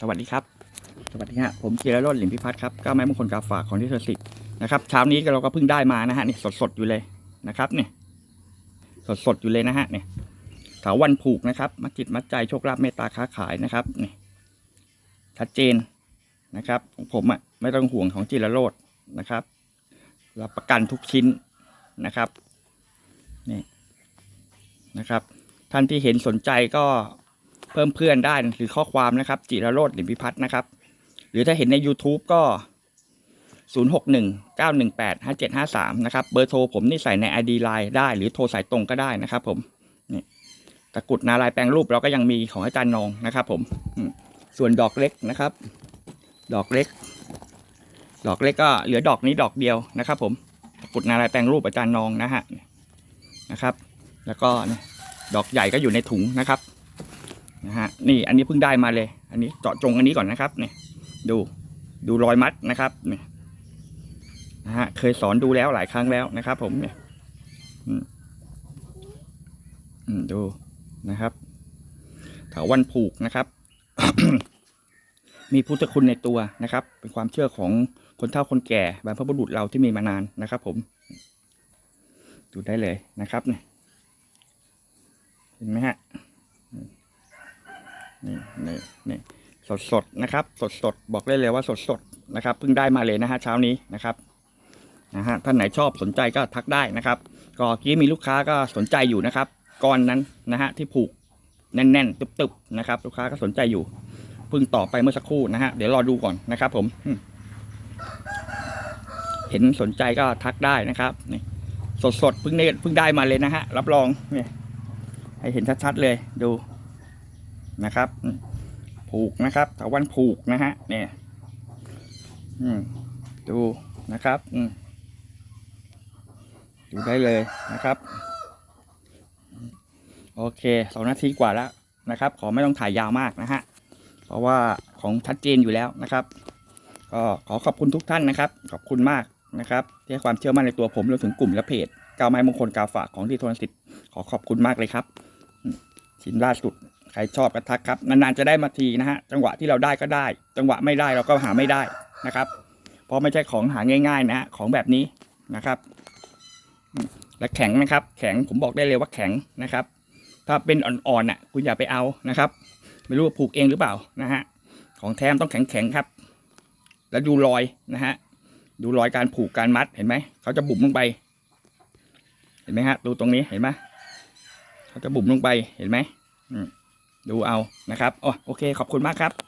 สวัสดีครับ สวัสดีฮะผมจิรโรจน์หลิมพิพัฒน์ครับก้าไม้มงคลกาฝากของที่เธอสิทธ์นะครับเช้านี้เราก็เพิ่งได้มานะฮะนี่สดๆอยู่เลยนะครับเนี่ยสดๆอยู่เลยนะฮะเนี่ยถาวันผูกนะครับมัดจิตมัดใจโชคลาภเมตตาค้าขายนะครับนี่ชัดเจนนะครับของผมอะไม่ต้องห่วงของจิรโรจน์นะครับรับประกันทุกชิ้นนะครับนี่นะครับ ท่านที่เห็นสนใจก็ เพิ่มเพื่อนได้หรือข้อความนะครับ จิรโรจน์หลิมพิพัฒน์นะครับ หรือถ้าเห็นใน YouTube ก็ 0619185753 นะครับ เบอร์โทรผมนี่ใส่ใน ID Line ได้ หรือโทรสายตรงก็ได้นะครับ ผมนี่ตะกรุดนาลายแปลงรูปเราก็ยังมีของอาจารย์นองนะครับ ผมส่วนดอกเล็กนะครับ ดอกเล็ก ดอกเล็กก็เหลือดอกนี้ดอกเดียวนะครับ ผมตะกรุดนาลายแปลงรูปอาจารย์นองนะฮะนะครับ แล้วก็ดอกใหญ่ก็อยู่ในถุงนะครับ นะฮะนี่อันนี้เพิ่งได้มาเลย อันนี้เจาะจงอันนี้ก่อนนะครับเนี่ยดูดูรอยมัดนะครับเนี่ยนะฮะเคยสอนดูแล้วหลายครั้งแล้วนะครับ ผมเนี่ยอืมดูนะครับถาวันผูกนะครับ มีพุทธคุณในตัวนะครับ เป็นความเชื่อของคนเฒ่าคนแก่บรรพบุรุษเราที่มีมานานนะครับ ผม ดูได้เลยนะครับเนี่ยเห็นไหมฮะ นี่นี่นี่สดสดนะครับ สดสดบอกได้เลยว่าสดสดนะครับเพิ่งได้มาเลยนะฮะเช้านี้นะครับนะฮะท่านไหนชอบสนใจก็ทักได้นะครับก็เมื่อกี้มีลูกค้าก็สนใจอยู่นะครับก้อนนั้นนะฮะที่ผูกแน่นๆตึบๆนะครับ ลูกค้าก็สนใจอยู่เพิ่งต่อไปเมื่อสักครู่นะฮะเดี๋ยวรอดูก่อนนะครับ ผมเห็นสนใจก็ทักได้นะครับนี่สดสดๆเพิ่งได้เพิ่งได้มาเลยนะฮะรับรองเนี่ยให้เห็นชัดๆเลยดู นะครับ ผูกนะครับตะวันผูกนะฮะเนี่ยดูนะครับดูได้เลยนะครับ โอเคสองนาทีกว่าแล้วนะครับ ขอไม่ต้องถ่ายยาวมากนะฮะเพราะว่าของชัดเจนอยู่แล้วนะครับ ก็ขอขอบคุณทุกท่านนะครับ ขอบคุณมากนะครับที่ให้ความเชื่อมั่นในตัวผมรวมถึงกลุ่มและเพจกาวไม้มงคลกาวฝากของที่โทนสิทธิ์ขอขอบคุณมากเลยครับ ชิ้นล่าสุด ครชอบก็ทักครับนานๆจะได้มาทีนะฮะจังหวะที่เราได้ก็ได้ จังหวะไม่ได้เราก็หาไม่ได้นะครับ เพราะไม่ใช่ของหาง่าย ๆ นะฮะของแบบนี้นะครับ และแข็งนะครับ แข็งผมบอกได้เลยว่าแข็งนะครับ ถ้าเป็นอ่อนๆน่ะคุณอย่าไปเอานะครับ ไม่รู้ว่าผูกเองหรือเปล่านะฮะของแท้มต้องแข็งๆครับ แล้วดูรอยนะฮะดูรอยการผูกการมัดเห็นไหมเขาจะบุ๋มลงไป เห็นไหมฮะดูตรงนี้เห็นไหมเขาจะบุ๋มลงไปเห็นไหมอืม ดูเอานะครับอ๋อโอเคขอบคุณมากครับ